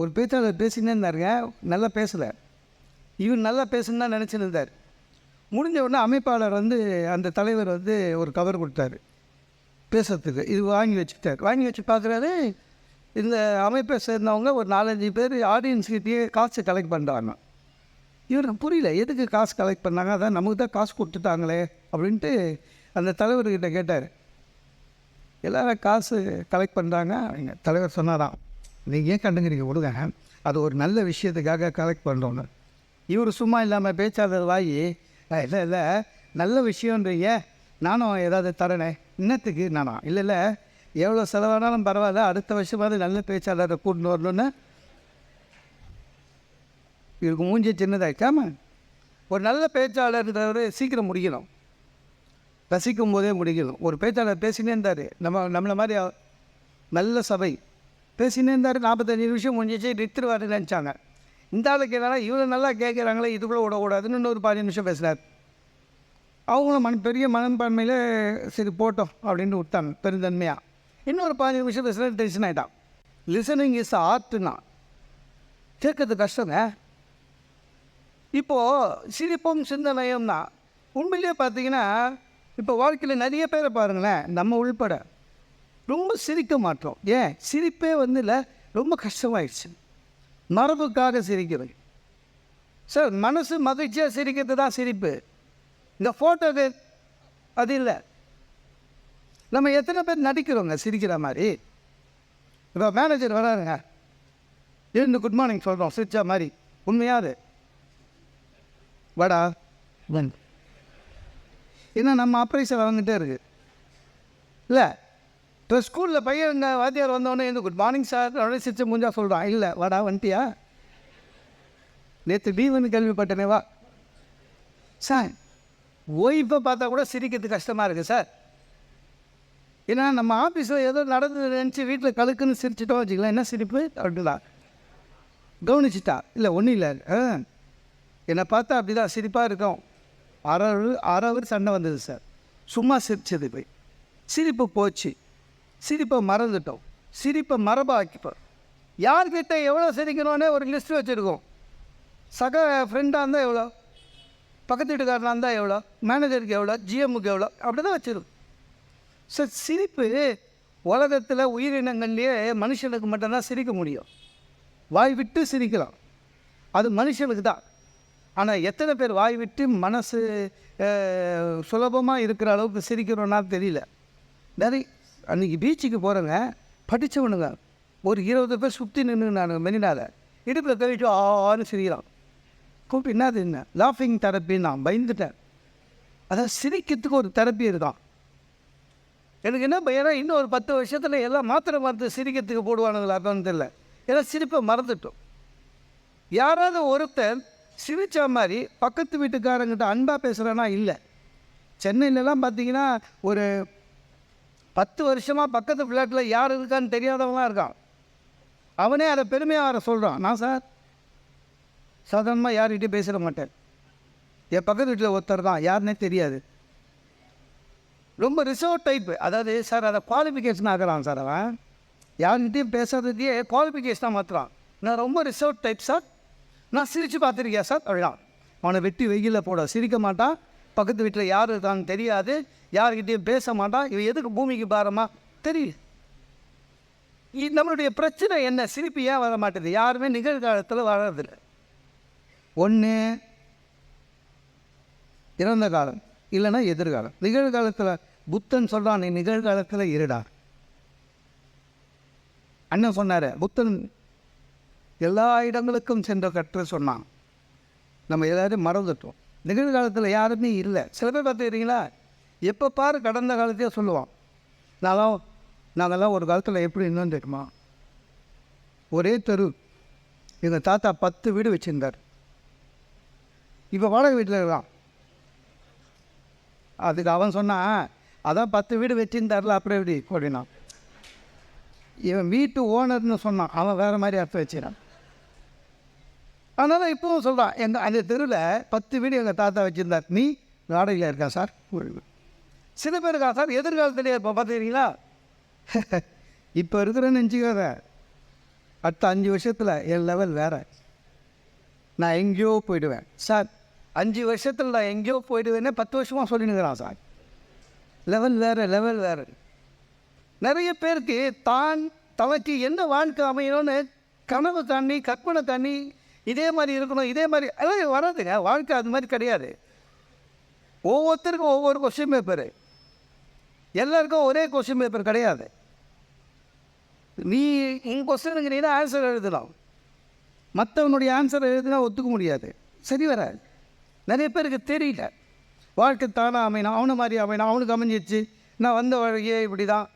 ஒரு பேச்சாளர் பேசினே இருந்தாருங்க நல்லா பேசலை. இவர் நல்லா பேசுன்னு தான் நினச்சின்னு இருந்தார் முடிஞ்ச உடனே அமைப்பாளர் வந்து அந்த தலைவர் வந்து ஒரு கவர் கொடுத்தாரு. பேசுறதுக்கு. இது வாங்கி வச்சுட்டார். வாங்கி வச்சு பார்க்குறாரு இந்த அமைப்பை சேர்ந்தவங்க ஒரு நாலஞ்சு பேர் ஆடியன்ஸ்கிட்டயே காசு கலெக்ட் பண்ணுறாங்க இவர் புரியல எதுக்கு காசு கலெக்ட் பண்ணாங்க? அதான் நமக்கு தான் காசு கொடுத்துட்டாங்களே அப்படின்ட்டு அந்த தலைவர்கிட்ட கேட்டார். எல்லாரும் காசு கலெக்ட் பண்ணுறாங்க அவங்க தலைவர் சொன்னாராம். நீங்கள் ஏன் கண்டுங்கிறீங்க விடுங்க. அது ஒரு நல்ல விஷயத்துக்காக கலெக்ட் பண்ணுறோன்னு இவர் சும்மா இல்லாமல் பேச்சாளர் வாயி இல்லை இல்லை. நல்ல விஷயன்றீங்க நானும் ஏதாவது தரேனே. இன்னத்துக்கு நானா? இல்லை இல்லை. எவ்வளோ செலவானாலும் பரவாயில்ல. அடுத்த வருஷமாவது நல்ல பேச்சாளரை கூட்டின்னு வரணுன்னு இவருக்கு மூஞ்சி சின்னதாக்காம ஒரு நல்ல பேச்சாளர் சீக்கிரம் முடிக்கணும். ரசிக்கும் போதே முடிக்கணும். ஒரு பேச்சாளர் பேசினே இருந்தார். நம்ம நம்மளை மாதிரி நல்ல சபை. பேசினே இருந்தார் நாற்பத்தஞ்சு நிமிஷம் முடிஞ்சிச்சு நிறுத்துருவாருன்னு நினச்சாங்க. இந்த ஆளுக்கு என்னன்னா இவ்வளோ நல்லா கேட்குறாங்களே இதுக்குள்ளே விடக்கூடாதுன்னு இன்னொரு பதினஞ்சு நிமிஷம் பேசினார். அவங்களும் மன பெரிய மனப்பான்மையில் சரி போட்டோம் அப்படின்னு விட்டாங்க பெருந்தன்மையாக இன்னொரு பதினஞ்சு நிமிஷம் பேசுனா டென்ஷன் ஆகிட்டான் லிசனிங் இஸ் ஆர்ட்னா கேட்கறது கஷ்டங்க. இப்போது சிரிப்பும் சிந்தனையும் தான் உண்மையிலேயே பார்த்தீங்கன்னா இப்போ வாழ்க்கையில் நிறைய பேரை பாருங்களேன் நம்ம உள்பட. ரொம்ப சிரிக்க மாட்டோம். ஏன்? சிரிப்பே வந்து இல்லை ரொம்ப கஷ்டமாயிடுச்சு. மரபுக்காக சிரிக்கிறது சார் மனசு மகிழ்ச்சியாக சிரிக்கிறது தான் சிரிப்பு. இந்த ஃபோட்டோக்கு அது இல்லை. நம்ம எத்தனை பேர் நடிக்கிறோங்க சிரிக்கிற மாதிரி? இப்போ மேனேஜர் வராருங்க. இருந்து குட் மார்னிங் சொல்கிறோம் சிரிச்சா மாதிரி. உண்மையா அது? வாடா. ஏன்னா நம்ம அப்ரைசல் அவங்ககிட்ட இருக்கு. இல்லை. இப்போ ஸ்கூலில் பையன் இந்த வாத்தியார் வந்தோடனே இந்த குட் மார்னிங் சார் உடனே சிரிச்சு முடிஞ்சா சொல்கிறான் இல்லை வாடா வந்துட்டியா? நேற்று லீவுன்னு கேள்விப்பட்டனே வா. சார் ஓய்வை பார்த்தா கூட சிரிக்கிறது கஷ்டமாக இருக்குது சார். ஏன்னா நம்ம ஆஃபீஸில் ஏதோ நடந்து நினச்சி வீட்டில் கழுக்குன்னு சிரிச்சிட்டோம் வச்சுக்கலாம் என்ன சிரிப்பு? அப்படிதான். கவனிச்சிட்டா. இல்லை ஒன்றும் இல்லை. ஆ. என்னை பார்த்தா அப்படி தான் சிரிப்பாக இருக்கும். அரை hour- அரை அவர் சண்டை வந்தது சார். சும்மா சிரிச்சது போய். சிரிப்பு போச்சு. சிரிப்பை மறந்துட்டோம். சிரிப்பை மரபாக்கிப்போம். யார்கிட்ட எவ்வளோ சிரிக்கணும்னே ஒரு லிஸ்ட் வச்சுருக்கோம். சக ஃப்ரெண்டாக இருந்தால் எவ்வளோ பக்கத்து வீட்டுக்காரனாக இருந்தால் எவ்வளோ மேனேஜருக்கு எவ்வளோ ஜிஎம்முக்கு எவ்வளோ அப்படி தான் வச்சிருக்கோம். ஸோ சிரிப்பு உலகத்தில் உயிரினங்கள்லேயே மனுஷனுக்கு மட்டும்தான் சிரிக்க முடியும். வாய் விட்டு சிரிக்கலாம். அது மனுஷனுக்கு தான். ஆனால் எத்தனை பேர் வாய் விட்டு மனசு சுலபமாக இருக்கிற அளவுக்கு சிரிக்கிறோன்னா தெரியல. நிறைய அன்றைக்கி பீச்சுக்கு போகிறவங்க படித்தவனுங்க ஒரு இருபது பேர் சுற்றி நின்று நான் மெனினாத. இடுப்பில் கழிச்சு ஆறு சிரிக்கிறான். கூப்பிட்டு என்னது என்ன? லாஃபிங் தெரப்பி நான் பயந்துட்டேன். அதான் சிரிக்கிறதுக்கு ஒரு தெரப்பி இருக்கான். எனக்கு என்ன பயம்? இன்னும் ஒரு பத்து வருஷத்தில் எல்லாம் மாத்திரை மருந்து சிரிக்கிறதுக்கு போடுவானுங்களா அப்படின்னு தெரியல. ஏன்னா சிரிப்பை மறந்துட்டோம். யாராவது ஒருத்தர் சிரித்த மாதிரி பக்கத்து வீட்டுக்காரங்கிட்ட அன்பாக பேசுகிறேன்னா இல்லை. சென்னையிலலாம் பார்த்தீங்கன்னா ஒரு பத்து வருஷமாக பக்கத்து ஃப்ளாட்டில் யார் இருக்கான்னு தெரியாதவங்களாம் இருக்கான். அவனே அதை பெருமையாக வர சொல்கிறான் நான் சார் சாதாரணமாக யார்கிட்டையும் பேசிட மாட்டேன். என் பக்கத்து வீட்டில் ஒருத்தர் தான் யாருன்னே தெரியாது. ரொம்ப ரிசர்வ் டைப்பு அதாவது சார் அதை குவாலிஃபிகேஷன் ஆகிறான் சார் அவன். யார்கிட்டையும் பேசுறதுக்கே குவாலிஃபிகேஷனாக மாற்றுறான் நான் ரொம்ப ரிசர்வ் டைப் சார். நான் சிரித்து பார்த்துருக்கேன் சார் அப்படிதான் அவனை வெட்டி வெயிலில் போட சிரிக்க மாட்டான். பக்கத்து வீட்டில் யார் இருக்கான்னு தெரியாது. யார்கிட்டையும் பேச மாட்டான். இவன் எதுக்கு பூமிக்கு பாரமா? தெரியும் நம்மளுடைய பிரச்சனை என்ன? சிரிப்பு ஏன் வர மாட்டேது? யாருமே நிகழ்காலத்தில் வர்றதில்லை. ஒன்று இறந்த காலம் இல்லைன்னா எதிர்காலம். நிகழ்காலத்தில் புத்தன் சொல்கிறான் நீ நிகழ்காலத்தில் இருடா. அண்ணன் சொன்னார் புத்தன் எல்லா இடங்களுக்கும் சென்ற கற்று சொன்னான். நம்ம எல்லோரும் மறந்துட்டோம். நிகழ்காலத்தில் யாருமே இல்லை. சில பேர் பார்த்துக்கிறீங்களா எப்போ பாரு கடந்த காலத்தையே சொல்லுவான். நான்லாம் நாங்கள்லாம் ஒரு காலத்தில் எப்படி இருந்தோம் தெரியுமா? ஒரே தெரு. எங்கள் தாத்தா பத்து வீடு வச்சுருந்தார். இப்போ வாடகை வீட்டில் இருக்கான். அதுக்கு அவன் சொன்னான் அதான் பத்து வீடு வச்சுருந்தார்ல அப்புறம் எப்படி? அப்படின்னா. இவன் வீட்டு ஓனர்னு சொன்னான். அவன் வேறு மாதிரி அர்த்தம் வச்சுறான் அதனால் இப்போவும் சொல்கிறான் எங்கள் அந்த தெருவில் பத்து வீடு எங்கள் தாத்தா வச்சுருந்தார். நீ வாடகையில் இருக்கான் சார்? ஒரு வீடு. சில பேர் சார் எதிர்காலத்துலேயே இப்போ பார்த்துக்கிறீங்களா? இப்போ இருக்கிறேன்னு நினச்சிக்காத அடுத்த அஞ்சு வருஷத்தில் என் லெவல் வேறு. நான் எங்கேயோ போயிடுவேன். சார் அஞ்சு வருஷத்தில் நான் எங்கேயோ போயிடுவேன்னே பத்து வருஷமாக சொல்லினுக்கிறான் சார். லெவல் வேறு லெவல் வேறு. நிறைய பேருக்கு தான் தனக்கு என்ன வாழ்க்கை அமையணும்னு கனவு தண்ணி கற்பனை தண்ணி இதே மாதிரி இருக்கணும் இதே மாதிரி எல்லாம் வராதுங்க. வாழ்க்கை அது மாதிரி கிடையாது. ஒவ்வொருத்தருக்கும் ஒவ்வொரு கொஸ்டின் பேர் எல்லாருக்கும் ஒரே கொஸ்டின் பேப்பர் கிடையாது. நீ உன் கொஸ்டினுக்கு நீ தான் ஆன்சர் எழுதலாம். மற்றவனுடைய ஆன்சர் எழுதினா ஒத்துக்க முடியாது. சரி வராது நிறைய பேருக்கு தெரியல. வாழ்க்கை தானாக அமையணும் அவனை மாதிரி அமையணும் அவனுக்கு அமைஞ்சிச்சு நான் வந்த வழியே இப்படி தான்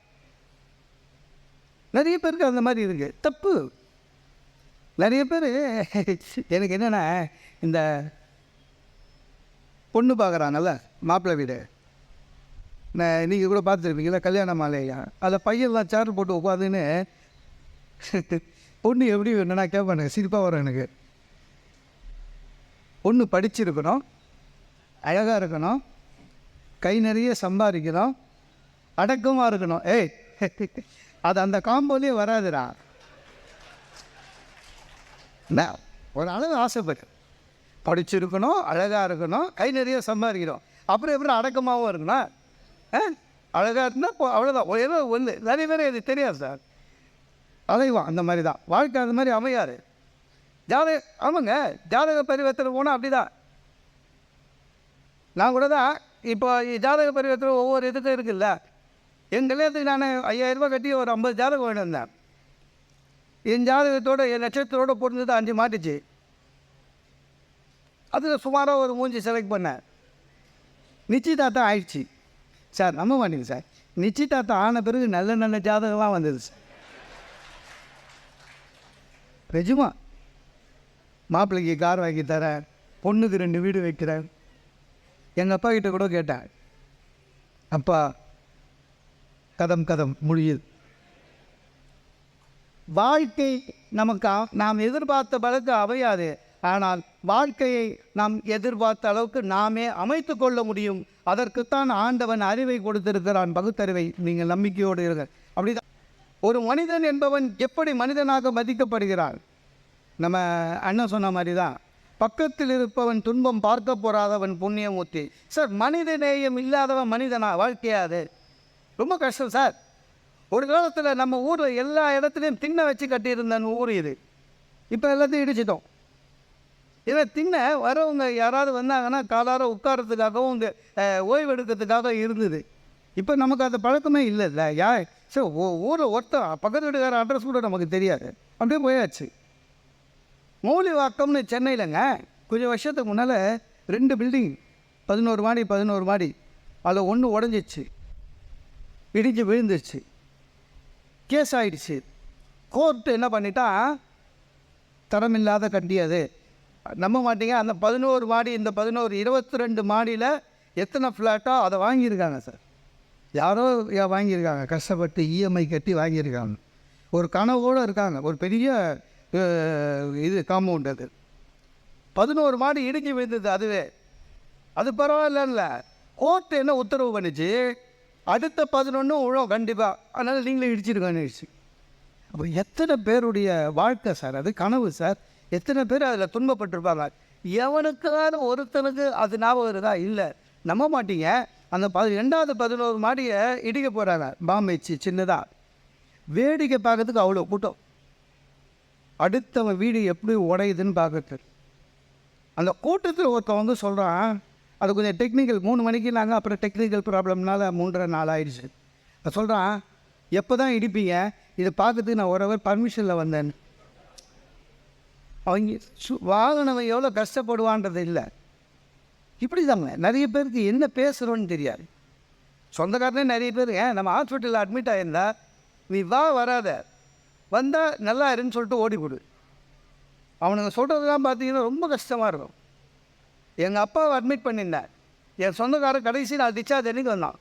நிறைய பேருக்கு அந்த மாதிரி இருக்குது தப்பு. நிறைய பேர் எனக்கு என்னென்னா இந்த பொண்ணு பார்க்குறாங்கல்ல மாப்பிள்ளை வீடு. நான் நீங்கள் கூட பார்த்துருப்பீங்களா கல்யாண மாலையா? அதில் பையன்லாம் சேர் போட்டு உட்காந்துன்னு பொண்ணு எப்படி வேணும்னா கேட்பானுங்க சிரிப்பாக வரும் எனக்கு. பொண்ணு படிச்சிருக்கணும் அழகாக இருக்கணும் கை நிறைய சம்பாதிக்கணும் அடக்கமாக இருக்கணும். ஏய் அது அந்த காம்போலேயே வராதுடா. நான் ஒரு அளவு ஆசைப்பட்டு படிச்சிருக்கணும் அழகாக இருக்கணும் கை நிறைய சம்பாதிக்கணும். அப்புறம் எப்படி அடக்கமாகவும் இருக்கணும்? அழகாக இருந்தால் இப்போ அவ்வளோதான் ஏதோ ஒன்று நிறைய பேர் அது தெரியாது சார். அலைவான் அந்த மாதிரி தான் வாழ்க்கை அந்த மாதிரி அமையாது. ஜாதக ஆமாங்க. ஜாதக பரிவர்த்தனை போனால் அப்படி தான் நான் கூட தான் இப்போ ஜாதக பரிவர்த்தனை ஒவ்வொரு இதுக்கும் இருக்குல்ல. என் கல்யாணத்துக்கு நான் ஐயாயிரரூபா கட்டி ஒரு ஐம்பது ஜாதகம் வேணுந்தேன் என் ஜாதகத்தோட என் நட்சத்திரத்தோட பொருந்தது அஞ்சு மாட்டுச்சு. அதில் சுமாராக ஒரு மூஞ்சி செலக்ட் பண்ணேன். நிச்சயதார்த்தம் ஆயிடுச்சு. சார் நம்ப மாட்டீங்க சார். நிச்சயதார்த்தம் ஆன பிறகு நல்ல நல்ல ஜாதகம்லாம் வந்தது சார். நிஜமா. மாப்பிள்ளைக்கு கார் வாங்கி தரேன். பொண்ணுக்கு ரெண்டு வீடு வைக்கிறேன். எங்கள் அப்பா கிட்ட கூட கேட்டேன். அப்பா கதம் கதம் முடியுது வாழ்க்கை நமக்கு நாம் எதிர்பார்த்த பலக்கு அவையாது. ஆனால் வாழ்க்கையை நாம் எதிர்பார்த்த அளவுக்கு நாமே அமைத்து கொள்ள முடியும். அதற்குத்தான் ஆண்டவன் அறிவை கொடுத்திருக்கிறான். பகுத்தறிவை நீங்கள் நம்பிக்கையோடு இருங்க. அப்படிதான். ஒரு மனிதன் என்பவன் எப்படி மனிதனாக மதிக்கப்படுகிறான்? நம்ம அண்ணன் சொன்ன மாதிரி தான் பக்கத்தில் இருப்பவன் துன்பம் பார்க்க போறாதவன் புண்ணியமூர்த்தி. சார் மனித நேயம் இல்லாதவன் மனிதனா? வாழ்க்கையாது ரொம்ப கஷ்டம் சார். ஒரு காலத்தில் நம்ம ஊரில் எல்லா இடத்துலையும் திண்ணை வச்சு கட்டியிருந்த ஊர் இது. இப்போ எல்லாத்தையும் இடிச்சிட்டோம். இதை திண்ண வரவங்க யாராவது வந்தாங்கன்னா காலார உட்காரத்துக்காகவும் இங்கே அஹ், ஓய்வு எடுக்கிறதுக்காக இருந்தது. இப்போ நமக்கு அந்த பழக்கமே இல்லைல்ல. யா சரி ஓ ஊரில் ஒருத்தன் பக்கத்து வீட்டுக்கார அட்ரஸ் கூட நமக்கு தெரியாது. அப்படியே போயாச்சு. மௌலிவாக்கம்னு சென்னையிலங்க கொஞ்சம் வருஷத்துக்கு முன்னால் ரெண்டு பில்டிங் பதினோரு மாடி பதினோரு மாடி அதில் ஒன்று உடஞ்சிச்சு. இடிஞ்சு விழுந்துருச்சு. கேஸ் ஆகிடுச்சு கோர்ட்டு என்ன பண்ணிட்டா தரமில்லாத கட்டி அது. நம்ப மாட்டீங்க. அந்த பதினோரு மாடி இந்த பதினோரு இருபத்தி ரெண்டு மாடியில் எத்தனை ஃப்ளாட்டோ அதை வாங்கியிருக்காங்க சார்? யாரோ வாங்கியிருக்காங்க. கஷ்டப்பட்டு இஎம்ஐ கட்டி வாங்கியிருக்காங்க. ஒரு கனவோடு இருக்காங்க. ஒரு பெரிய இது காம்பவுண்ட் அது. பதினோரு மாடி இடிஞ்சு விழுந்தது அதுவே. அது பரவாயில்லல்ல கோர்ட்டு என்ன உத்தரவு பண்ணுச்சு? அடுத்த பதினொன்று உழம் கண்டிப்பாக அதனால் நீங்களே இடிச்சிருக்கான்னு அப்போ எத்தனை பேருடைய வாழ்க்கை சார்? அது கனவு சார். எத்தனை பேர் அதில் துன்பப்பட்டிருப்பாங்க? எவனுக்காவது ஒருத்தனுக்கு அது ஞாபகம் இருக்கா இல்லை. நம்ப மாட்டீங்க. அந்த பதி ரெண்டாவது பதினோரு மாடியை இடிக்க போகிறாங்க பாம்பு வச்சு சின்னதாக வேடிக்கை பார்க்கறதுக்கு அவ்வளோ கூட்டம். அடுத்தவன் வீடு எப்படி உடையுதுன்னு பார்க்கறது அந்த கூட்டத்தில் ஒருத்தன் வந்து சொல்கிறான் அது கொஞ்சம் டெக்னிக்கல் மூணு மணிக்கு நாங்கள் அப்புறம் டெக்னிக்கல் ப்ராப்ளம்னால மூன்றரை நாள் ஆயிடுச்சு. சொல்கிறான் எப்போ தான் இடிப்பீங்க? இதை பார்க்கறதுக்கு நான் ஒரு ஹவர் பர்மிஷனில் வந்தேன் அவங்க சு வாகனம் எவ்வளோ கஷ்டப்படுவான்றது இல்லை. இப்படி தாங்க நிறைய பேருக்கு என்ன பேசுகிறோன்னு தெரியாது. சொந்தக்காரனே நிறைய பேர் ஏன் நம்ம ஹாஸ்பிட்டலில் அட்மிட் ஆகியிருந்தா நீ வா வராத. வந்தால் நல்லா இருன்னு சொல்லிட்டு ஓடி போடு அவனுங்க சொல்கிறதுலாம் பார்த்தீங்கன்னா ரொம்ப கஷ்டமாக இருக்கும். எங்கள் அப்பாவை அட்மிட் பண்ணியிருந்தேன் என் சொந்தக்காரன் கடைசி நான் டிச்சார்ஜ் அன்னைக்கு வந்தான்.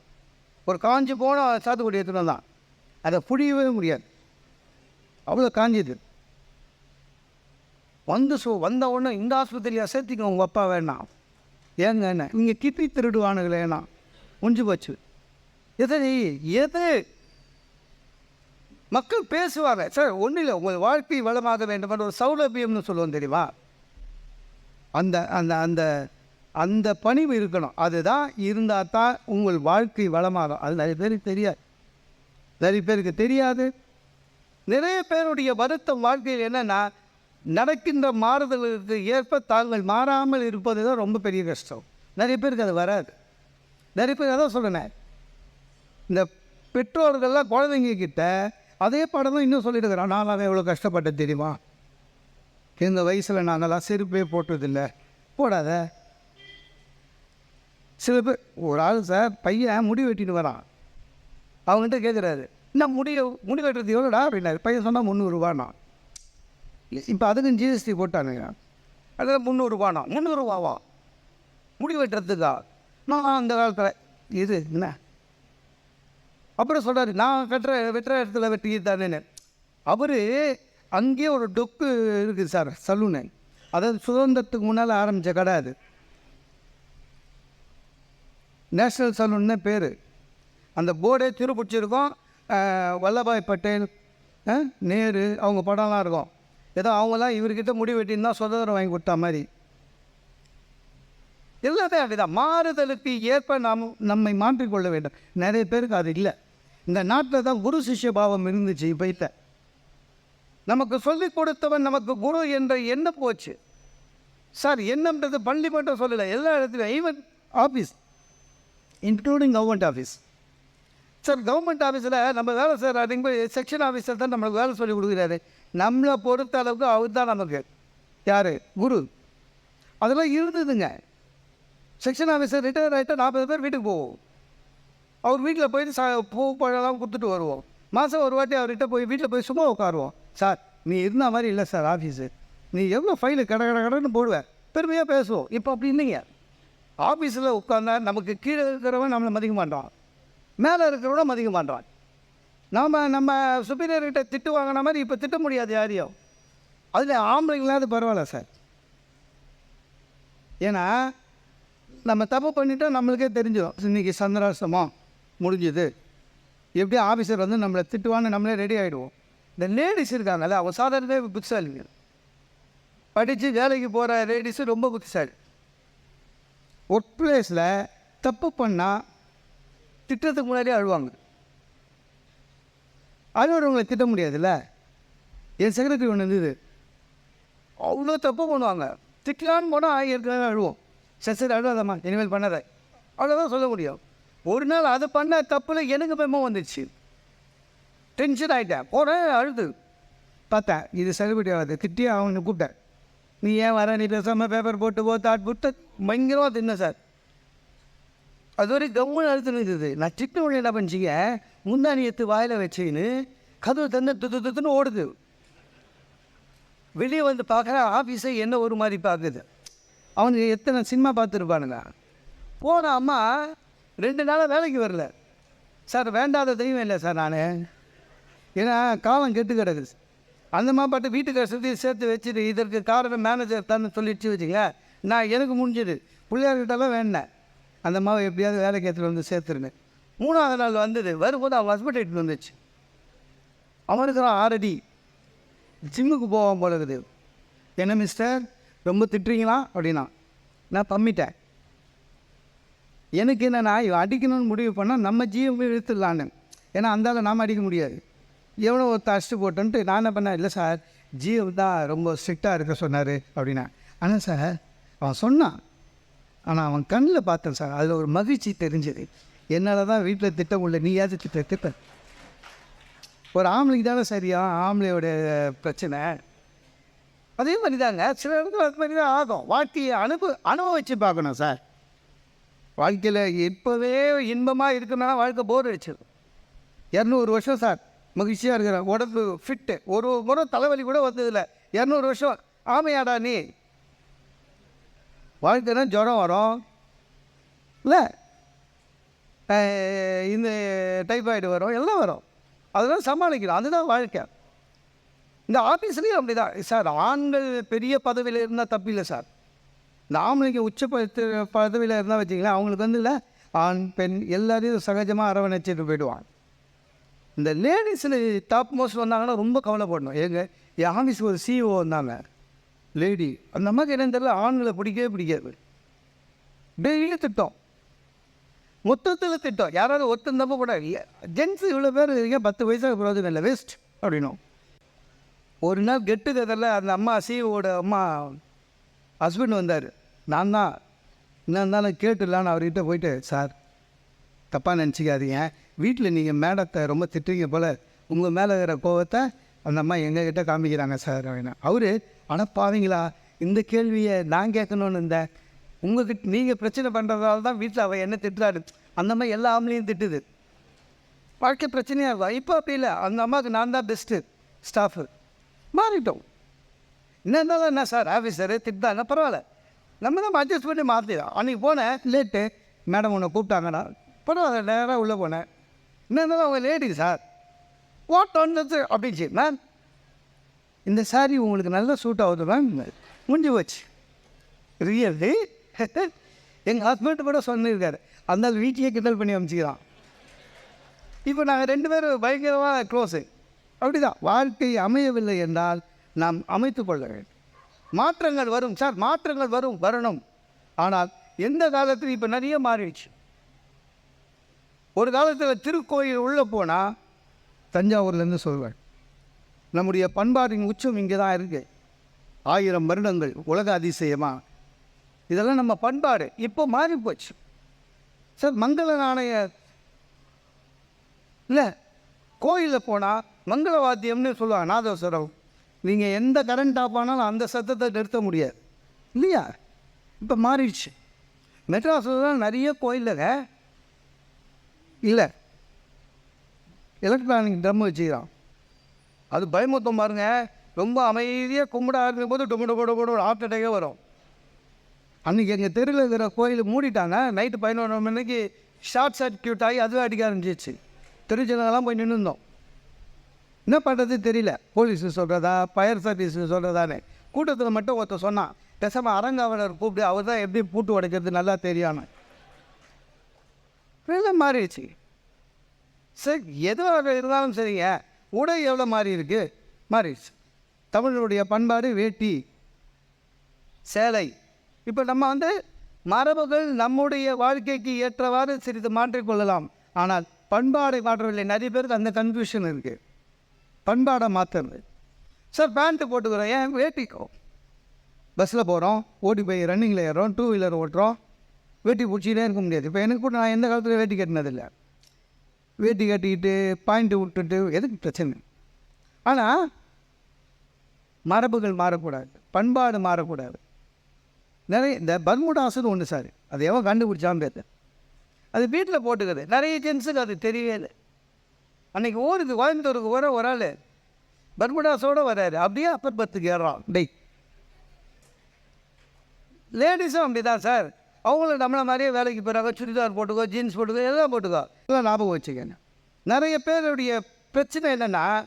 ஒரு காஞ்சி போன சாத்துக்குடி எடுத்துகிட்டு வந்தான். அதை புரியவே முடியாது. அவ்வளோ காஞ்சிது. வந்து சோ வந்த உடனே இந்த ஆஸ்பத்திரியை சேர்த்திக்க உங்கள் அப்பா வேணாம் ஏங்க என்ன? இங்கே கிட்னி திருடுவானுங்களேண்ணா முடிஞ்சு போச்சு. எது எது மக்கள் பேசுவாங்க. சார் ஒன்றும் இல்லை. உங்கள் வாழ்க்கை வளமாக வேண்டும் ஒரு சௌலபியம்னு சொல்லுவோம் தெரியுமா? அந்த அந்த அந்த அந்த பணிவு இருக்கணும். அதுதான் இருந்தால் தான் உங்கள் வாழ்க்கை வளமாகும். அது நிறைய பேருக்கு தெரியாது. நிறைய பேருக்கு தெரியாது. நிறைய பேருடைய வருத்தம் வாழ்க்கையில் என்னென்னா நடக்கின்ற மாறுதலுக்கு ஏற்ப தாங்கள் மாறாமல் இருப்பது தான் ரொம்ப பெரிய கஷ்டம். நிறைய பேருக்கு அது வராது. நிறைய பேர் அதான் சொல்லுனேன். இந்த பெற்றோர்கள்லாம் குழந்தைங்க கிட்ட அதே பாடம் தான் இன்னும் சொல்லிட்டு நான்லாம் எவ்வளோ கஷ்டப்பட்டேன் தெரியுமா? இந்த வயசில் நாங்கள்லாம் செருப்பே போட்டதில்லை. போடாத. சில பேர் ஒரு ஆள் சார் பையன் முடி வெட்டின்னு வரான். அவங்ககிட்ட கேட்குறாரு என்ன முடி முடி வெட்டுறது எவ்வளோடா? அப்படின்னாரு. பையன் சொன்னால் முந்நூறுரூவானா இப்போ அதுக்கும் ஜிஎஸ்டி போட்டானுங்க. அதில் முந்நூறுரூவானா முந்நூறுரூவாவா முடி வெட்டுறதுக்கா நான் அந்த காலத்தில் இது என்ன? அப்புறம் சொல்கிறாரு நான் வெட்டுற வெட்டுற இடத்துல வெட்டி தானேன்னு அவர் அங்கேயே ஒரு டொக்கு இருக்குது சார் சலூனு. அதாவது சுதந்திரத்துக்கு முன்னால் ஆரம்பித்த கடை அது. நேஷ்னல் சலூன்னு பேர். அந்த போர்டே திருப்பிடிச்சிருக்கோம் வல்லபாய் பட்டேல் நேரு அவங்க படம்லாம் இருக்கும். ஏதோ அவங்களாம் இவர்கிட்ட முடி வெட்டின்னு தான் சுதந்திரம் வாங்கி கொடுத்தா மாதிரி. எல்லாமே அப்படிதான். மாறுதலுக்கு ஏற்ப நாம் நம்மை மாற்றிக்கொள்ள வேண்டும். நிறைய பேருக்கு அது இல்லை. இந்த நாட்டில் தான் குரு சிஷ்ய பாவம் இருந்துச்சு இப்போ இல்லை நமக்கு சொல்லிக் கொடுத்தவன் நமக்கு குரு என்ற எண்ணம் போச்சு. சார் எண்ணம்ன்றது பள்ளி மட்டும் சொல்லலை. எல்லா இடத்துலையும் even office including government office sir government ஆஃபீஸில் நம்ம வேலை செய்கிற அதுங்க போய் செக்ஷன் ஆஃபீஸர் தான் நம்மளுக்கு வேலை சொல்லி கொடுக்குறாரு. நம்மளை பொறுத்த அளவுக்கு அவர் தான் நமக்கு. யார்? குரு. அதெல்லாம் இருந்ததுங்க. செக்ஷன் ஆஃபீஸர் ரிட்டையர் ஆகிட்டா நாற்பது பேர் வீட்டுக்கு போவோம். அவர் வீட்டில் போயிட்டு சா பூ பழம்லாம் கொடுத்துட்டு வருவோம். மாதம் ஒரு வாட்டி அவர்கிட்ட போய் வீட்டில் போய் சும்மா உட்காருவோம். சார் நீ இருந்த மாதிரி இல்லை சார் ஆஃபீஸு நீ எவ்வளோ ஃபைலு கட கட கடன்னு போடுவேன் பெருமையாக பேசுவோம். இப்போ அப்படி இல்லைங்க. ஆஃபீஸில் உட்காந்தா நமக்கு கீழே இருக்கிறவன் நம்மளை மதிக்க மாட்டான். மேலே இருக்கிறவன மதிக்க மாட்டான். நாம் நம்ம சுப்பீரியர்கிட்ட திட்டு வாங்கின மாதிரி இப்போ திட்ட முடியாது யாரையும் அதில் ஆம்பளைங்களாவது பரவாயில்ல சார். ஏன்னா நம்ம தப்பு பண்ணிட்டோம் நம்மளுக்கே தெரிஞ்சிடும் இன்றைக்கி சந்திராசிரமம் முடிஞ்சுது. எப்படியும் ஆஃபீஸர் வந்து நம்மளை திட்டுவான்னு நம்மளே ரெடி ஆகிடுவோம் இந்த லேடிஸ் இருக்காங்கல்ல அவங்க சாதாரணமே புத்திசாலிங்க படித்து வேலைக்கு போகிற லேடிஸு ரொம்ப புத்திசாலி. ஒர்க் பிளேஸில் தப்பு பண்ணால் திட்டத்துக்கு முன்னாடியே அழுவாங்க. அழுவுறவங்களை திட்ட முடியாதுல்ல? என் செக்ரட்டரி ஒன்று இருந்தது. அவ்வளோ தப்பு பண்ணுவாங்க. திட்டலான்னு போனால் ஏற்கனவே அழுவோம். சரி சரி அழுவாதம்மா. இனிமேல் பண்ணாத. அவ்வளோதான் சொல்ல முடியும். ஒரு நாள் அதை பண்ண தப்பில் எனக்கு பெருமை வந்துடுச்சு டென்ஷன் ஆகிட்டேன் போகிறேன் அழுது. பார்த்தேன் இது செலிபிரிட்டி ஆகாது. திட்டி அவனை கூப்பிட்டேன். நீ ஏன் வர? நீ பேசாமல் பேப்பர் போட்டு போ தாட் போட்டு பயங்கரமாக தின்ன சார் அது வரைக்கும் கம்முன்னு அழுத்து இருந்தது. நான் திட்டு உடனே என்ன பண்ணிச்சிங்க முந்தானி எடுத்து வாயில் வச்சுக்கின்னு கதவு தந்து துத்து துத்துன்னு ஓடுது. வெளியே வந்து பார்க்குற ஆஃபீஸை என்ன ஒரு மாதிரி பார்க்குது. அவனுக்கு எத்தனை சினிமா பார்த்துருப்பானுங்க. போன அம்மா ரெண்டு நாளாக வேலைக்கு வரல. சார் வேண்டாத தெய்வம் இல்லை சார் நான். ஏன்னா காலம் கெட்டு கிடக்குது அந்த மாதிரி பாட்டு வீட்டுக்கு சுற்றி சேர்த்து வச்சுட்டு இதற்கு காரணம் மேனேஜர் தான் சொல்லிடுச்சு வச்சுங்க நான் எனக்கு முடிஞ்சது. பிள்ளையார்கிட்டலாம் வேண்டேன் அந்த மாவை எப்படியாவது வேலைக்கு எடுத்துகிட்டு வந்து சேர்த்துருங்க. மூணாவது நாள் வந்தது. வரும்போது அவன் ஹஸ்பண்ட் எடுத்துட்டு வந்துச்சு. அவனுக்கு ஆறடி. ஜிம்முக்கு போவான் போல இருக்குது. என்ன மிஸ்டர் ரொம்ப திட்டுறீங்களா? அப்படின்னா நான் பம்மிட்டேன் எனக்கு என்னென்னா இவன் அடிக்கணும்னு முடிவு பண்ணால் நம்ம ஜீவம் இழுத்துடலான்னு. ஏன்னா அந்தால நாம் அடிக்க முடியாது. எவ்வளோ ஒருத்த அடிச்சு போட்டோன்ட்டு நான் என்ன பண்ணேன்? இல்லை சார் ஜீவ் தான் ரொம்ப ஸ்ட்ரிக்டாக இருக்க சொன்னார் அப்படின்னா ஆனால் சார் அவன் சொன்னான். ஆனால் அவன் கண்ணில் பார்த்தேன் சார் அதில் ஒரு மகிழ்ச்சி தெரிஞ்சது. என்னால் தான் வீட்டில் திட்டம் உள்ள நீயாவது திட்ட திட்ட. ஒரு ஆம்பளைக்கு தானே சரியா ஆம்பளையோட பிரச்சனை. அதே மாதிரி தாங்க சில இடத்துல அது மாதிரி தான் ஆகும். வாழ்க்கையை அனுபவ அனுபவிச்சு பார்க்கணும் சார். வாழ்க்கையில் இப்போவே இன்பமாக இருக்குன்னா வாழ்க்கை போர் அடிச்சிடும் இரநூறு வருஷம் சார். மகிழ்ச்சியாக இருக்கிறேன். உடம்பு ஃபிட்டு ஒரு முறை தலைவலி கூட வந்ததில்ல. இரநூறு வருஷம். ஆமையாடா நீ. வாழ்க்கைனா ஜுரம் வரும். இல்லை. இந்த டைஃபாய்டு வரும் எல்லாம் வரும். அதெல்லாம் சமாளிக்கணும். அதுதான் வாழ்க்கை. இந்த ஆஃபீஸ்லேயும் அப்படி தான் சார் ஆண்கள் பெரிய பதவியில் இருந்தால் தப்பில்லை சார். நாமளும் இங்கே உச்ச பதவியில் இருந்தால் வச்சிங்களேன் அவங்களுக்கு வந்து இல்லை ஆண் பெண் எல்லாரையும் சகஜமாக அரவணைச்சிட்டு போயிடுவான் இந்த லேடிஸில் டாப் மோஸ்ட் வந்தாங்கன்னா ரொம்ப கவலைப்படணும். எங்கள் என் ஆஃபீஸ் ஒரு சிஇஓ வந்தாங்க. லேடி. அந்த அம்மாவுக்கு என்னன்னு தெரியல ஆண்களை பிடிக்கவே பிடிக்காது. டெய்லி திட்டம். மொத்தத்தில் திட்டம். யாராவது ஒருத்தன் தப்பு கூட ஜென்ஸ் இவ்வளோ பேர் இருக்கீங்க பத்து வயசாக போகிறது இல்லை. வேஸ்ட் அப்படின்னும். ஒரு நாள் கெட்டு கதரில் அந்த அம்மா சிஓட அம்மா ஹஸ்பண்ட் வந்தார். நான் தான். என்ன இருந்தாலும் கேட்டுடலான்னு அவர்கிட்ட போயிட்டு சார் தப்பாக நினச்சிக்காதீங்க. வீட்டில் நீங்கள் மேடத்தை ரொம்ப திட்டுறீங்க போல் உங்கள் மேலே இருக்கிற கோவத்தை அந்த அம்மா எங்ககிட்ட காமிக்கிறாங்க சார். அப்படின்னா. அவர் ஆனால் பாவீங்களா இந்த கேள்வியை நான் கேட்கணுன்னு இருந்தேன். உங்ககிட்ட நீங்கள் பிரச்சனை பண்ணுறதால தான் வீட்டில் அவள் என்ன திட்டுறாரு அந்த அம்மா எல்லா ஆம்பளையும் திட்டுது. வாழ்க்கை பிரச்சனையாக இருக்கும் இப்போ அப்படி இல்லை. அந்த அம்மாவுக்கு நான் தான் பெஸ்ட்டு ஸ்டாஃபு மாறிட்டோம். என்ன இருந்தாலும் என்ன சார் ஆஃபீஸரு திட்டாங்க பரவாயில்ல. நம்ம தான் அட்ஜஸ்ட் பண்ணி மாற்றிடும் அன்றைக்கி போனேன். லேட்டு மேடம் உன்னை கூப்பிட்டாங்கண்ணா பரவாயில்ல நேராக உள்ளே போனேன். என்ன இருந்தாலும் அவங்க லேடி சார் வாட் வந்தது அப்படின்ச்சு மேம் இந்த சாரி உங்களுக்கு நல்லா சூட் ஆகுது மேம் முடிஞ்சு போச்சு. ரியல்லி எங்கள் ஹஸ்பண்ட் கூட சொல்லியிருக்காரு அந்த ஆள் வீட்லேயே கிண்டல் பண்ணி அனுப்பிச்சிக்கிறான் இப்போ நாங்கள் ரெண்டு பேரும் பயங்கரமாக க்ளோஸு அப்படிதான். வாழ்க்கை அமையவில்லை என்றால் நாம் அமைத்து கொள்ள வேண்டும். மாற்றங்கள் வரும் சார் மாற்றங்கள் வரும் வரணும். ஆனால் எந்த காலத்தில் இப்போ நிறைய மாறிடுச்சு. ஒரு காலத்தில் திருக்கோயில் உள்ளே போனால் தஞ்சாவூர்லேருந்து சொல்வாள் நம்முடைய பண்பாட்டின் உச்சம் இங்கே தான் இருக்குது ஆயிரம் வருடங்கள் உலக அதிசயமா இதெல்லாம் நம்ம பண்பாடு இப்போ மாறி போச்சு சார் மங்கள நாணய இல்லை கோயிலில் போனால் மங்கள வாத்தியம்னு சொல்லுவாங்க நாதஸ்வரம் நீங்கள் எந்த கரண்ட் ஆஃப் ஆனாலும் அந்த சத்தத்தை நிறுத்த முடியாது இல்லையா இப்போ மாறிடுச்சு மெட்ராஸில் தான் நிறைய கோயிலுங்க இல்லை எலக்ட்ரானிக் ட்ரம் வச்சுக்கிறான் அது பயமுத்தம் பாருங்க ரொம்ப அமைதியாக கும்பிட ஆரம்பிக்கும் போது டொமு டொமு டொமு ஹார்ட் அட்டாக்கே வரும் அன்றைக்கி எங்கள் தெருவில் இருக்கிற கோயில் மூடிட்டாங்க. நைட்டு பதினொன்று மணிக்கு ஷார்ட் சர்க்கியூட் ஆகி அதுவே அடிக்க ஆரம்பிச்சிச்சு தெரிஞ்சவங்கலாம் போய் நின்றுந்தோம் என்ன பண்ணுறது தெரியல. போலீஸு சொல்கிறதா ஃபயர் சர்வீஸு சொல்கிறதானே கூட்டத்தில் மட்டும் ஒருத்தர் சொன்னான். பேசாமல் அரங்காவலர் கூப்பிட்டு அவர் தான் எப்படி பூட்டு உடைக்கிறது நல்லா தெரியானு எல்லாம் மாறிடுச்சு. சரி எதுவாக இருந்தாலும் சரிங்க. உடை எவ்வளோ மாறி இருக்குது மாறிடுச்சு. தமிழனுடைய பண்பாடு வேட்டி சேலை இப்போ நம்ம வந்து மரபுகள் நம்முடைய வாழ்க்கைக்கு ஏற்றவாறு சிறிது மாற்றிக்கொள்ளலாம் ஆனால் பண்பாடை மாற்றவில்லை. நிறைய பேருக்கு அந்த கன்ஃபியூஷன் இருக்குது பண்பாடை மாற்றுறது. சார் பேண்ட்டு போட்டுக்கிறோம். ஏன்? வேட்டிக்கோ பஸ்ஸில் போகிறோம் ஓடி போய் ரன்னிங்கில் ஏறோம் டூ வீலர் ஓட்டுறோம். வேட்டி பிடிச்சிட்டே இருக்க முடியாது. இப்போ எனக்கு கூட நான் எந்த காலத்தில் வேட்டி கட்டினதில்லை. வேட்டி கட்டிக்கிட்டு பாயிண்ட்டு விட்டுட்டு எதுக்கு பிரச்சனை? ஆனால் மரபுகள் மாறக்கூடாது. பண்பாடு மாறக்கூடாது. நிறைய இந்த பர்முடாசுன்னு ஒன்று சார். அது எவன் கண்டுபிடிச்சான் பேர் அது வீட்டில் போட்டுக்குது. நிறைய ஜென்ஸுக்கு அது தெரியவே இல்லை. அன்றைக்கி ஊருக்கு கோயம்புத்தூருக்கு வர ஒரு ஆள். பர்முடாஸோடு வராரு. அப்படியே அப்பர் பத்துக்கு ஏறுறான். டெய். லேடிஸும் அப்படி தான் சார். அவங்களும் நம்மளை மாதிரியே வேலைக்கு போகிறாங்க சுடிதார் போட்டுக்கோ ஜீன்ஸ் போட்டுக்கோ எல்லாம் போட்டுக்கோ. எல்லாம் ஞாபகம் வச்சுக்கங்க. நிறைய பேருடைய பிரச்சனை என்னென்னா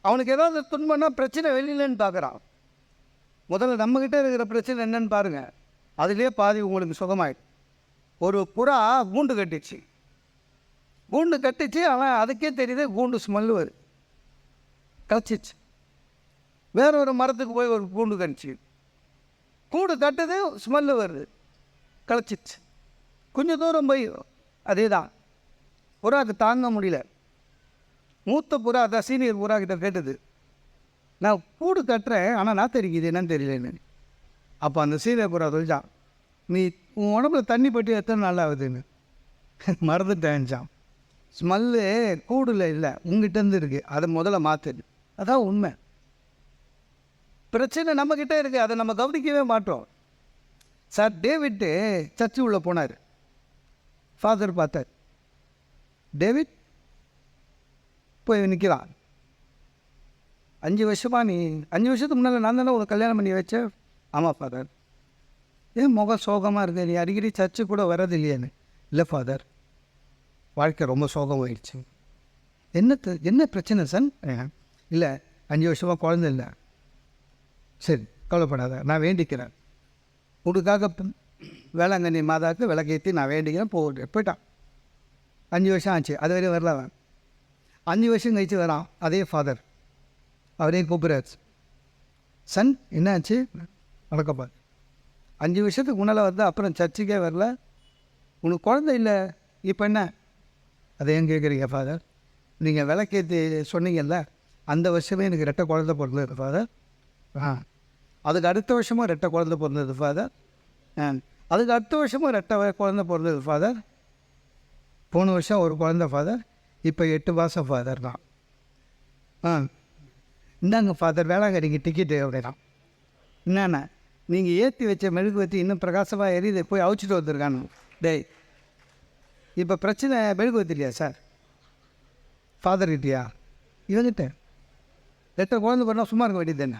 அவனுக்கு ஏதாவது துன்பம்னா பிரச்சனை வெளியிலன்னு பார்க்குறான். முதல்ல நம்மக்கிட்ட இருக்கிற பிரச்சனை என்னன்னு பாருங்கள் அதுலேயே பாதி உங்களுக்கு சுகமாயிடும். ஒரு புறா கூண்டு கட்டிச்சு. கூண்டு கட்டிச்சு அவன் அதுக்கே தெரியுது கூண்டு ஸ்மெல் வருது. கழிச்சிச்சு வேற ஒரு மரத்துக்கு போய் ஒரு கூண்டு கணிச்சு. கூடு கட்டுது ஸ்மெல்லு வருது. கழிச்சிச்சு கொஞ்சம் தூரம் போய் அதே தான் புறாக்கு தாங்க முடியல. மூத்த புறா அதான் சீனியர் புறா கிட்ட கேட்டது. நான் கூடு கட்டுறேன் ஆனால் நான் தெரியுது என்னன்னு தெரியலன்னு. அப்போ அந்த சீனியர் புறா சொல்லிச்சான் நீ உன் உடம்புல தண்ணி பட்டி எத்தனை நாள் ஆகுதுன்னு? மறந்துட்டேன்ச்சான் ஸ்மெல்லு கூடில் இல்லை உங்ககிட்டேருந்து இருக்குது அதை முதல்ல மாற்றுது அதான் உண்மை. பிரச்சனை நம்மக்கிட்ட இருக்குது அதை நம்ம கவனிக்கவே மாட்டோம். சார் டேவிட்டு சர்ச்சு உள்ளே போனார். ஃபாதர் பார்த்தார். டேவிட் போய் நிற்கிறான் அஞ்சு வருஷமாக நீ அஞ்சு வருஷத்துக்கு முன்னால் நான் தானே உனக்கு கல்யாணம் பண்ணி வச்சேன்? ஆமாம் ஃபாதர் ஏன் முகம் சோகமாக இருக்கு நீ அடிக்கடி சர்ச்சு கூட வர்றது இல்லையான்னு இல்லை ஃபாதர் வாழ்க்கை ரொம்ப சோகமாயிடுச்சு என்ன என்ன பிரச்சனை சன் இல்லை அஞ்சு வருஷமாக குழந்தை இல்லை. சரி கவலைப்படாத நான் வேண்டிக்கிறேன். உனக்காக வேளாங்கண்ணி மாதாவுக்கு விளக்கேற்றி நான் வேண்டிக்கிறேன் போட்டு போயிட்டான். அஞ்சு வருஷம் ஆச்சு அது வரையும் வரலாம் அவன். அஞ்சு வருஷம் கழிச்சு வரான் அதே ஃபாதர் அவரே கூப்பிட்றாரு. சன் என்னாச்சு? நடக்கப்பார் அஞ்சு வருஷத்துக்கு முன்னால் வந்து அப்புறம் சர்ச்சுக்கே வரல. உனக்கு குழந்தை இல்லை. இப்போ என்ன? அதை ஏன் கேட்குறீங்க ஃபாதர் நீங்கள் விளக்கேற்றி சொன்னீங்கல்ல அந்த வருஷமே எனக்கு ரெட்டை குழந்த பிறந்தது ஃபாதர் ஆ. அதுக்கு அடுத்த வருஷமும் ரெட்டை குழந்த பிறந்தது ஃபாதர் ஆ. அதுக்கு அடுத்த வருஷமும் ரெட்டை குழந்த பிறந்தது ஃபாதர் போன வருஷம் ஒரு குழந்த ஃபாதர் இப்போ எட்டு மாதம் ஃபாதர் தான். ஆ. இந்தாங்க ஃபாதர் வேளாங்கண்ணிக்கு டிக்கெட்டு அப்படின்னா என்னென்ன நீங்கள் ஏற்றி வச்ச மெழுகுவத்தி இன்னும் பிரகாசமாக எரியுது போய் அவிச்சிட்டு வந்திருக்கானு. டேய் இப்போ பிரச்சனை மெழுகுவத்தி இல்லையா சார் ஃபாதர் கிட்டியா? இவங்கிட்ட? லெட்டர் குழந்தை பண்ணால் சும்மா இருக்க வேண்டியது என்ன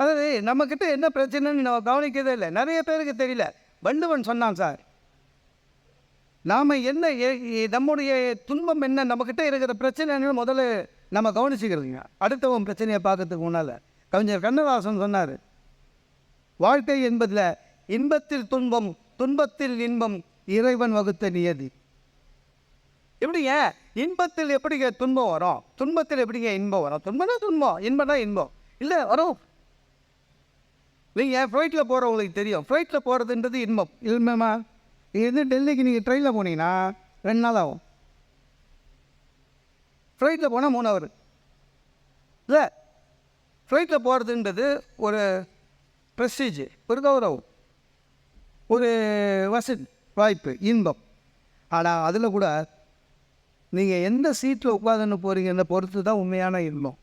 அதாவது நம்மக்கிட்ட என்ன பிரச்சனைன்னு நம்ம கவனிக்கதே இல்லை. நிறைய பேருக்கு தெரியல. வண்டுவன் சொன்னான் சார் நாம் என்ன நம்முடைய துன்பம் என்ன நம்மக்கிட்ட இருக்கிற பிரச்சனைன்னு முதல்ல நம்ம கவனிச்சுக்கிறதுங்க அடுத்தவன் பிரச்சனையை பார்க்கறதுக்கு முன்னால் கவிஞர் கண்ணதாசன் சொன்னார். வாழ்க்கை என்பதில் இன்பத்தில் துன்பம் துன்பத்தில் இன்பம் இறைவன் வகுத்த நியதி. எப்படிங்க? இன்பத்தில் எப்படிங்க துன்பம் வரும்? துன்பத்தில் எப்படிங்க இன்பம் வரும்? துன்பம்னா துன்பம் இன்பம்னா இன்பம். இல்லை வரும். நீங்கள் ஃப்ளைட்டில் போகிறவங்களுக்கு தெரியும். ஃப்ளைட்டில் போகிறதுன்றது இன்பம். இன்பமா இது டெல்லிக்கு நீங்கள் ட்ரெயினில் போனீங்கன்னா ரெண்டு நாள் ஆகும். ஃப்ளைட்டில் போனால் மூணு ஹவர் இல்லை ஃப்ளைட்டில் போகிறதுன்றது ஒரு ப்ரெஸ்டீஜ் ஒரு கௌரவம் ஒரு வசதி வாய்ப்பு இன்பம். ஆனால் அதில் கூட நீங்கள் எந்த சீட்டில் உட்காந்துன்னு போகிறீங்கன்னு பொறுத்து தான் உண்மையான இன்பம்.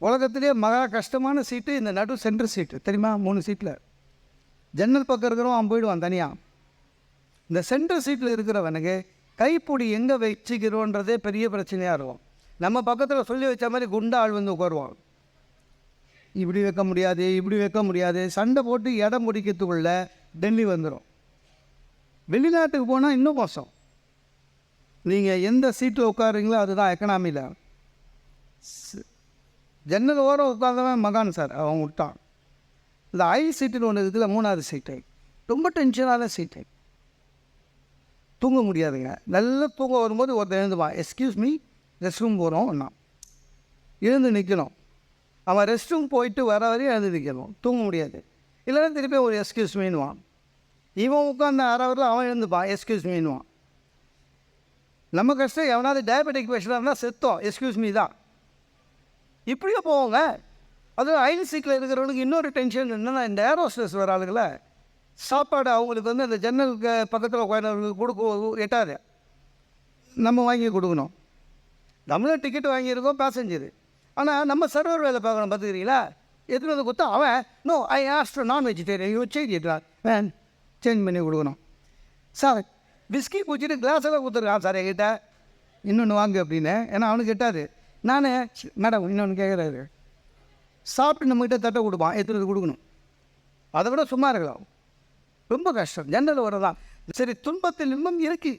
உலகத்திலே மகா கஷ்டமான சீட்டு இந்த நடு சென்ட்ரு சீட்டு தெரியுமா? மூணு சீட்டில் ஜன்னல் பக்கம் இருக்கிறவன் அவன் போயிடுவான் தனியாக இந்த சென்ட்ரு சீட்டில் இருக்கிறவனுக்கு கைப்பிடி எங்கே வச்சுக்கிறோன்றதே பெரிய பிரச்சனையாக இருக்கும். நம்ம பக்கத்தில் சொல்லி வச்ச மாதிரி குண்டா ஆள் வந்து உட்காருவான். இப்படி வைக்க முடியாது இப்படி வைக்க முடியாது. சண்டை போட்டு இடம் முடிக்கிறதுக்குள்ள டெல்லி வந்துடும் வெளிநாட்டுக்கு போனால் இன்னும் மோசம். நீங்கள் எந்த சீட்டில் உட்காருங்களோ அதுதான் எக்கனாமியில் ஜன்னல் ஓரம் உட்கார்ந்தவன் மகான் சார் அவன் விட்டான். இந்த ஐ சீட்டுன்னு ஒன்று இருக்குதுல மூணாவது சீட்டு ரொம்ப டென்ஷனான சீட்டு தூங்க முடியாதுங்க. நல்லா தூங்க வரும்போது ஒருத்தன் எழுந்துவான் எஸ்கியூஸ் மீ ரெஸ்ட் ரூம் போகிறோம் நான் எழுந்து நிற்கணும் அவன் ரெஸ்ட் ரூம் போயிட்டு வர வரையும் எழுந்து நிற்கணும் தூங்க முடியாது. இல்லைன்னா திருப்பி ஒரு எஸ்கியூஸ் மீனுவான் இவன் உட்காந்து அரை வரல அவன் எழுந்துப்பான். எஸ்கியூஸ் மீனுவான் நம்ம கஷ்டம் எவனாவது டயபெட்டிக் பேஷண்டாக இருந்தால் செத்தோம். எஸ்கியூஸ் மீ தான். இப்படியே போவோங்க. அதுவும் ஐல் சீக்கில் இருக்கிறவனுக்கு இன்னொரு டென்ஷன் என்னென்னா இந்த ஏரோஸ்டஸ் வர ஆளுங்கள சாப்பாடு அவங்களுக்கு வந்து அந்த ஜன்னலுக்கு பக்கத்தில் உட்காந்தவங்களுக்கு கொடுக்க எட்டாது. நம்ம வாங்கி கொடுக்கணும். நம்மளும் டிக்கெட் வாங்கியிருக்கோம் பேசஞ்சரு ஆனால் நம்ம சர்வர் வேலை பார்க்கணும் பார்த்துக்கிறீங்களா? எத்தனை வந்து கொடுத்தா அவன் நோ ஐ ஆஸ்ட் நான் vegetarian you change van change பண்ணி கொடுக்கணும். சார் பிஸ்கி குடிச்சிட்டு கிளாஸ் எல்லாம் கொடுத்துருக்கான் சார் என்கிட்ட. இன்னொன்று வாங்கு அப்படின்னு. ஏன்னா அவனுக்கு எட்டாது. நான் மேடம் இன்னொன்று கேட்குறாரு சாப்பிட்டு நம்மகிட்ட தட்டை கொடுப்பான் எடுத்துகிட்டு கொடுக்கணும். அதை விட சும்மா இருக்கலாம். ரொம்ப கஷ்டம். ஜன்னல் வரதான் சரி துன்பத்தில் இன்பம் இருக்கு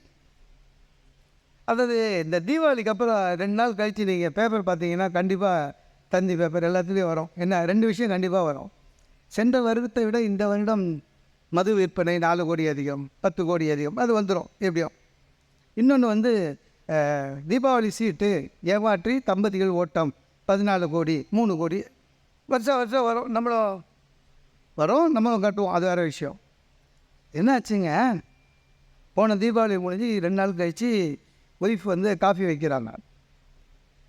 அதாவது இந்த தீபாவளிக்கு அப்புறம் ரெண்டு நாள் கழித்து நீங்கள் பேப்பர் பார்த்தீங்கன்னா கண்டிப்பாக தந்தி பேப்பர் எல்லாத்துலேயும் வரும். என்ன ரெண்டு விஷயம் கண்டிப்பாக வரும். சென்ற வருடத்தை விட இந்த வருடம் மது விற்பனை நாலு கோடி அதிகம் பத்து கோடி அதிகம். அது வந்துடும் எப்படியும். இன்னொன்று வந்து தீபாவளி சீட்டு ஏமாற்றி தம்பதிகள் ஓட்டம் பதினாலு கோடி மூணு கோடி. வருஷம் வருஷம் வரும். நம்மளும் வரும் நம்மளும் கட்டுவோம். அது வேறு விஷயம். என்னாச்சுங்க? போன தீபாவளி முடிஞ்சு ரெண்டு நாள் கழித்து ஒய்ஃப் வந்து காஃபி வைக்கிறாங்க.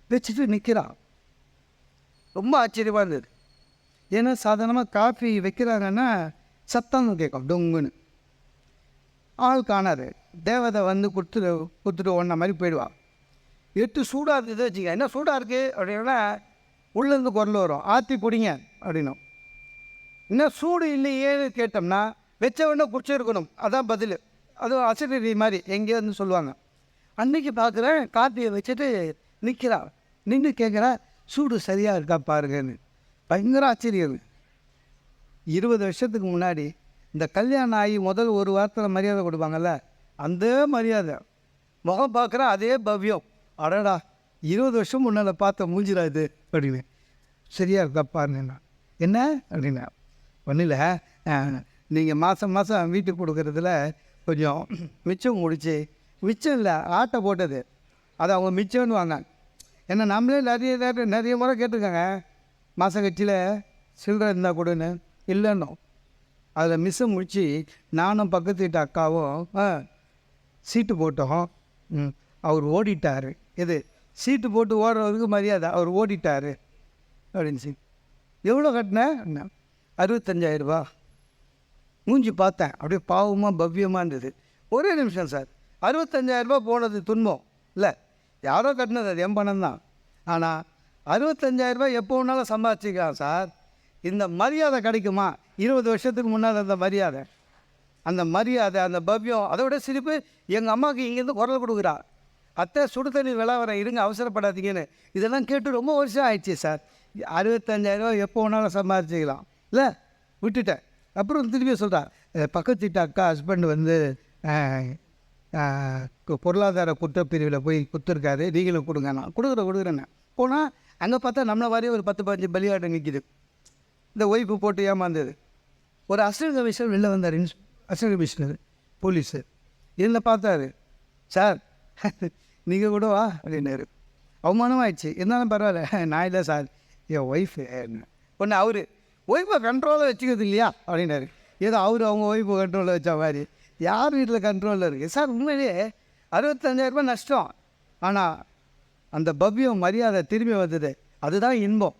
வச்சுட்டு நிற்கிறான் ரொம்ப ஆச்சரியமாக இருந்தது. ஏன்னா சாதாரணமாக காஃபி வைக்கிறாங்கன்னா சத்தம் கேட்கும் டொங்குன்னு. ஆள் காணாரு தேவதை வந்து கொடுத்துட்டு கொடுத்துட்டு ஒன்ன மாதிரி போயிடுவான் எட்டு சூடாக இருக்குது வச்சுக்க என்ன சூடாக இருக்குது அப்படின்னா உள்ளேருந்து குரல் வரும். ஆற்றி குடிங்க அப்படின்னும். என்ன சூடு இல்லையேன்னு கேட்டோம்னா வச்சவொடனே குடிச்சிருக்கணும். அதான் பதில். அதுவும் அசிடிட்டி மாதிரி எங்கேயோ சொல்லுவாங்க. அன்னைக்கு பார்க்குறேன் காப்பியை வச்சுட்டு நிற்கிறா நின்று கேட்குறா சூடு சரியாக இருக்கா பாருங்கன்னு. பயங்கர ஆச்சரியம். இருபது வருஷத்துக்கு முன்னாடி இந்த கல்யாணம் ஆகி முதல் ஒரு வாரத்தில் மரியாதை கொடுப்பாங்கல்ல அந்த மரியாதை. முகம் பார்க்குற அதே பவ்யம். அடடா இருபது வருஷம் முன்னால் பார்த்த மூஞ்சிரா இது அப்படின்னு. இருக்கா இருக்காப்பாருன்னா என்ன? அப்படின்னா ஒன்றும் இல்லை நீங்கள் மாதம் மாதம் வீட்டுக்கு கொடுக்குறதுல கொஞ்சம் மிச்சம் முடிச்சு மிச்சம் இல்லை ஆட்டை போட்டது. அது அவங்க மிச்சம்னுவாங்க. ஏன்னா நம்மளே நிறைய நிறைய நிறைய முறை கேட்டிருக்காங்க. மாத கட்சியில் சில்லறை இருந்தால் கொடுன்னு. இல்லைன்னு அதில் மிஸ்ஸை முடித்து நானும் பக்கத்து வீட்டு அக்காவும் ஆ, சீட்டு போட்டோம். ம், அவர் ஓடிட்டார். இது சீட்டு போட்டு ஓடுறதுக்கு மரியாதை அவர் ஓடிட்டார். அப்படின்னு சொல்லி. எவ்வளோ கட்டினேன் அறுபத்தஞ்சாயிரரூபா மூஞ்சி பார்த்தேன். அப்படியே பாவமாக பவ்யமாக இருந்தது. ஒரே நிமிஷம் சார். அறுபத்தஞ்சாயிரரூபா போனது துன்பம். இல்லை யாரோ கட்டினது அது என் பணம் தான். ஆனால் அறுபத்தஞ்சாயிரரூபா எப்போ வேணாலும் சம்பாதிச்சிக்கலாம் சார். இந்த மரியாதை கிடைக்குமா? இருபது வருஷத்துக்கு முன்னால் அந்த மரியாதை. அந்த மரியாதை அந்த பவ்யம் அதை விட சிரிப்பு எங்கள் அம்மாவுக்கு இங்கேருந்து குரல் கொடுக்குறா. அத்தை சுடு தண்ணி விளாவரேன் இருங்க அவசரப்படாதீங்கன்னு. இதெல்லாம் கேட்டு ரொம்ப வருஷம் ஆயிடுச்சு சார். அறுபத்தஞ்சாயிரரூவா எப்போ வேணாலும் சம்பாதிச்சிக்கலாம். இல்லை விட்டுட்டேன். அப்புறம் திருப்பி சொல்கிறா பக்கத்து வீட்டு அக்கா ஹஸ்பண்ட் வந்து பொருளாதார குற்றப்பிரிவில் போய் கொடுத்துருக்காரு நீங்களும் கொடுங்க நான் கொடுக்குற கொடுக்குறேன்னு. போனால் அங்கே பார்த்தா நம்மளை வாரியே ஒரு பத்து பதினஞ்சு பலியாட்டம் நிற்கிது இந்த ஒய்ஃபு போட்டு ஏமாந்தது. ஒரு அசிஸ்டன்ட் கமிஷனர் வெளில வந்தார் இன்ஸ் அசிஸ்டன்ட் கமிஷனர் போலீஸு. இதில் பார்த்தாரு சார் நீங்கள் கூட வா அப்படின்னாரு. அவமானம் ஆயிடுச்சு இருந்தாலும் பரவாயில்ல நான் இல்லை சார் என் ஒய்ஃபு ஒன்று அவர் ஒய்ஃபை கண்ட்ரோலில் வச்சுக்கிறது இல்லையா? அப்படின்னாரு. ஏதோ அவர் அவங்க ஒய்ஃபை கண்ட்ரோலில் வச்ச மாதிரி. யார் வீட்டில் கண்ட்ரோலில் இருக்குது சார் உண்மையிலேயே அறுபத்தஞ்சாயிரரூபா நஷ்டம். ஆனால் அந்த பவ்யம் மரியாதை திரும்பி வந்தது. அதுதான் இன்பம்.